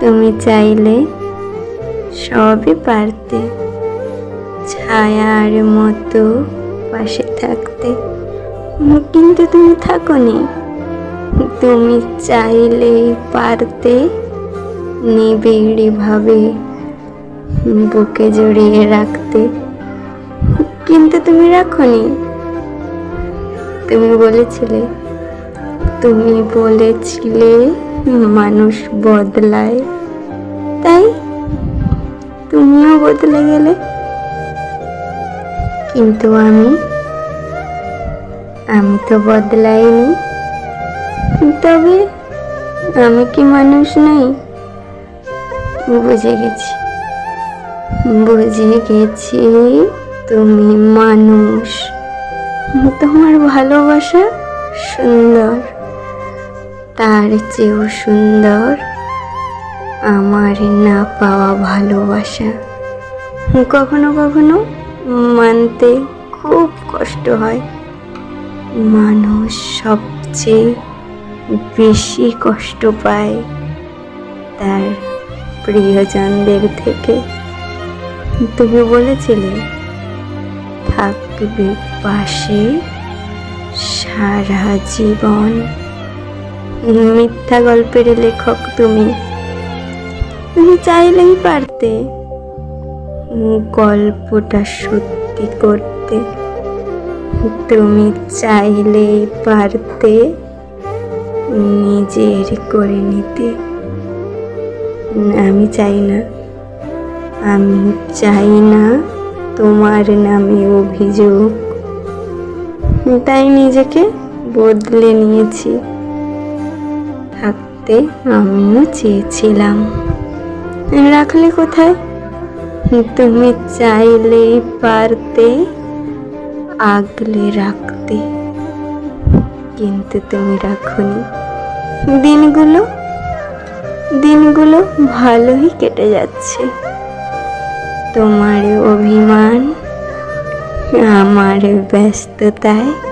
তুমি চাইলে সবই পারতে, ছায়ার মতো পাশে থাকতে। কিন্তু তুমি থাকো নি তুমি চাইলেই পারতে, নিবিড়ভাবে বুকে জড়িয়ে রাখতে। কিন্তু তুমি রাখোনি। তুমি বলেছিলে তুমি বলেছিলে মানুষ বদলায়। তাই তুমিও বদলে গেলে। কিন্তু আমি আমি তো বদলাইনি। তবে আমি কি মানুষ নই? বুঝে গেছি। বুঝে গেছি তুমি মানুষ। তোমার ভালোবাসা সুন্দর। তার চেয়েও সুন্দর আমার না পাওয়া ভালোবাসা। কখনো কখনো মানতে খুব কষ্ট হয়। মানুষ সবচেয়ে বেশি কষ্ট পায় তার প্রিয়জনদের থেকে। তুমি বলেছিলে, থাকবে পাশে সারা জীবন। মিথ্যা গল্পের লেখক তুমি। তুমি চাইলেই পারতে। গল্পটা সত্যি করতে। তুমি চাইলেই পারতে। নিজের করে নিতে। আমি চাই না। আমি চাই না তোমার নামে অভিযোগ। তাই নিজেকে বদলে নিয়েছি। থাকতে আমিও চেয়েছিলাম। রাখলে কোথায়? তুমি চাইলেই পারতে, আগলে রাখতে। কিন্তু তুমি রাখনি। দিনগুলো? দিনগুলো ভালোই কেটে যাচ্ছে। তোমার অভিমান, আমার ব্যস্ততায়